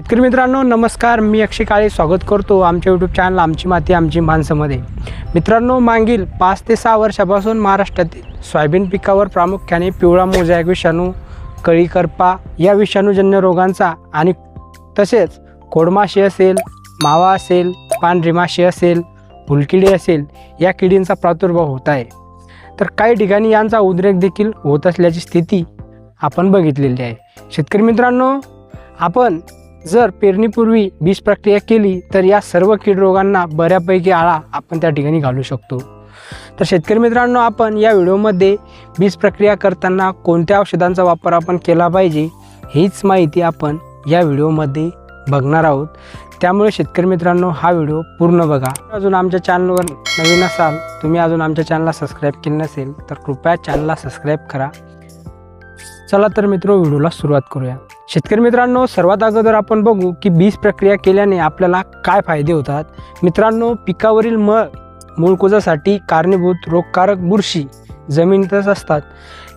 शेतकरी मित्रांनो नमस्कार. मी अक्षय काळे स्वागत करतो आमच्या यूट्यूब चॅनल आमची माती आमची माणसामध्ये. मित्रांनो मागील पाच ते सहा वर्षापासून महाराष्ट्रातील सोयाबीन पिकावर प्रामुख्याने पिवळा मोजॅक विषाणू कळी करपा या विषाणूजन्य रोगांचा आणि तसेच कोडमाशी असेल मावा असेल पांढरी माशी असेल फुलकिडी असेल या किडींचा प्रादुर्भाव होत आहे. तर काही ठिकाणी यांचा उद्रेक देखील होत असल्याची स्थिती आपण बघितलेली आहे. शेतकरी मित्रांनो आपण जर पेरणीपूर्वी बीज प्रक्रिया केली तर या सर्व कीड रोगांना बऱ्यापैकी आळा आपण त्या ठिकाणी घालू शकतो. तर शेतकरी मित्रांनो आपण या व्हिडिओमध्ये बीज प्रक्रिया करताना कोणत्या औषधांचा वापर आपण केला पाहिजे हीच माहिती आपण या व्हिडिओमध्ये बघणार आहोत. त्यामुळे शेतकरी मित्रांनो हा व्हिडिओ पूर्ण बघा. अजून आमच्या चॅनलवर नवीन असाल तुम्ही अजून आमच्या चॅनलला सबस्क्राईब केलं नसेल तर कृपया चॅनलला सबस्क्राईब करा. चला तर मित्र व्हिडिओला सुरुवात करूया. शेतकरी मित्रांनो सर्वात अगोदर आपण बघू की बीज प्रक्रिया केल्याने आपल्याला काय फायदे होतात? मित्रांनो पिकावरील मळ मूळकुजासाठी कारणीभूत रोगकारक बुरशी जमिनीतच असतात.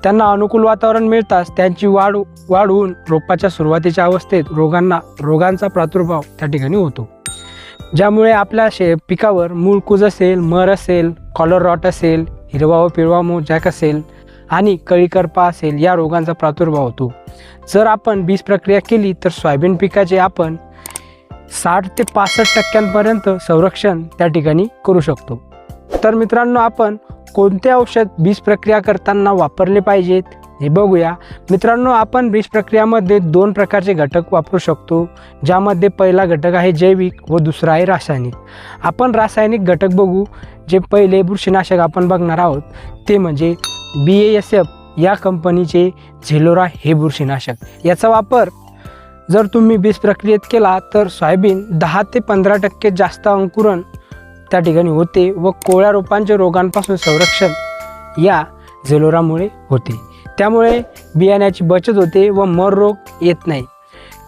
त्यांना अनुकूल वातावरण मिळताच त्यांची वाढ वाढ होऊन रोपाच्या सुरुवातीच्या अवस्थेत रोगांना रोगांचा प्रादुर्भाव त्या ठिकाणी होतो. ज्यामुळे आपल्या शे पिकावर मूळकूज असेल मर असेल कॉलर रॉट असेल हिरवा व पिवळा मोजॅक असेल आणि कळीकरपा असेल या रोगांचा प्रादुर्भाव होतो. जर आपण बीज प्रक्रिया केली तर सोयाबीन पिकाचे आपण साठ ते पासष्ट टक्क्यांपर्यंत संरक्षण त्या ठिकाणी करू शकतो. तर मित्रांनो आपण कोणते औषध बीज प्रक्रिया करताना वापरले पाहिजेत हे बघूया. मित्रांनो आपण बीज प्रक्रियामध्ये दोन प्रकारचे घटक वापरू शकतो ज्यामध्ये पहिला घटक आहे जैविक व दुसरा आहे रासायनिक. आपण रासायनिक घटक बघू जे पहिले बुरशीनाशक आपण बघणार आहोत ते म्हणजे बी ए एस एफ या कंपनीचे झेलोरा हे बुरशीनाशक याचा वापर जर तुम्ही बीज प्रक्रियेत केला तर सोयाबीन दहा ते पंधरा टक्के जास्त अंकुरण त्या ठिकाणी होते व कोळ्या रोपांच्या रोगांपासून संरक्षण या झेलोरामुळे होते. त्यामुळे बियाण्याची बचत होते व मर रोग येत नाही.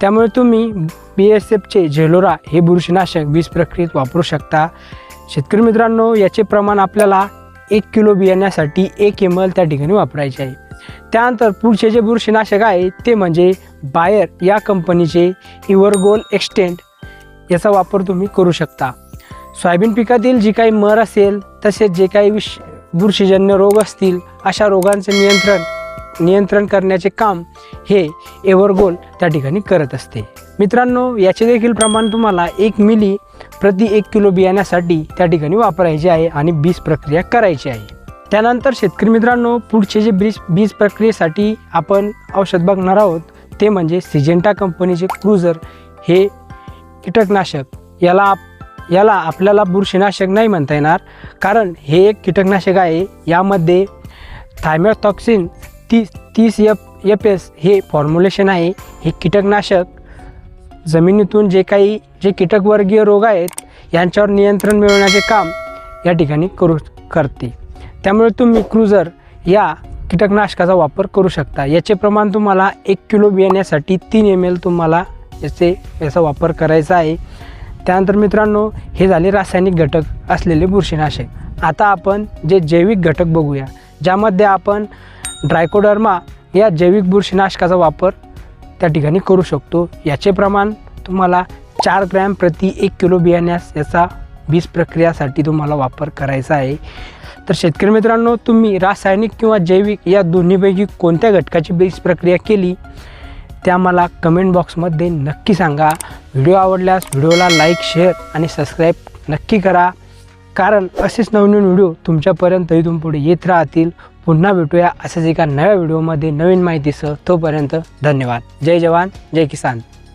त्यामुळे तुम्ही बी एस एफचे झेलोरा हे बुरशीनाशक बीज प्रक्रियेत वापरू शकता. शेतकरी मित्रांनो याचे प्रमाण आपल्याला एक किलो बियाण्यासाठी एक एम एल त्या ठिकाणी वापरायचे आहे. त्यानंतर पुढचे जे बुरशीनाशक आहे ते म्हणजे बायर या कंपनीचे इवरगोल एक्सटेंड याचा वापर तुम्ही करू शकता. सोयाबीन पिकातील जी काही मर असेल तसेच जे काही विष बुरशीजन्य रोग असतील अशा रोगांचे नियंत्रण नियंत्रण करण्याचे काम हे एवरगोल त्या ठिकाणी करत असते. मित्रांनो याचे देखील प्रमाण तुम्हाला एक मिली प्रति एक किलो बियाण्यासाठी त्या ठिकाणी वापरायचे आहे आणि बीज प्रक्रिया करायची आहे. त्यानंतर शेतकरी मित्रांनो पुढचे जे बीज बीज प्रक्रियेसाठी आपण औषध बघणार आहोत ते म्हणजे सिजेंटा कंपनीचे क्रुझर हे कीटकनाशक. याला आप- याला आपल्याला बुरशीनाशक नाही म्हणता येणार कारण हे एक कीटकनाशक आहे. यामध्ये थायमॅथॉक्सिन तीस तीस एफ एफ एस हे फॉर्म्युलेशन आहे. हे कीटकनाशक जमिनीतून जे काही जे कीटकवर्गीय रोग आहेत यांच्यावर नियंत्रण मिळवण्याचे काम या ठिकाणी करू करते. त्यामुळे तुम्ही क्रुझर या कीटकनाशकाचा वापर करू शकता. याचे प्रमाण तुम्हाला एक किलो बियाण्यासाठी तीन एम एल तुम्हाला याचे याचा वापर करायचा आहे. त्यानंतर मित्रांनो हे झाले रासायनिक घटक असलेले बुरशीनाशक. आता आपण जे जैविक घटक बघूया ज्यामध्ये आपण ड्रायकोडर्मा या जैविक बुरशीनाशकाचा वापर त्या ठिकाणी करू शकतो. याचे प्रमाण तुम्हाला चार ग्रॅम प्रति एक किलो बियाण्यास याचा बीज प्रक्रियासाठी तुम्हाला वापर करायचा आहे. तर शेतकरी मित्रांनो तुम्ही रासायनिक किंवा जैविक या दोन्हीपैकी कोणत्या घटकाची बीज प्रक्रिया केली त्या मला कमेंट बॉक्समध्ये नक्की सांगा. व्हिडिओ आवडल्यास व्हिडिओला लाईक शेअर आणि सबस्क्राईब नक्की करा. कारण असेच नवनवीन व्हिडिओ तुमच्यापर्यंत इथून पुढे येत राहतील. पुन्हा भेटूया असेच एका नव्या व्हिडिओमध्ये नवीन माहितीसह तोपर्यंत धन्यवाद. जय जवान जय किसान.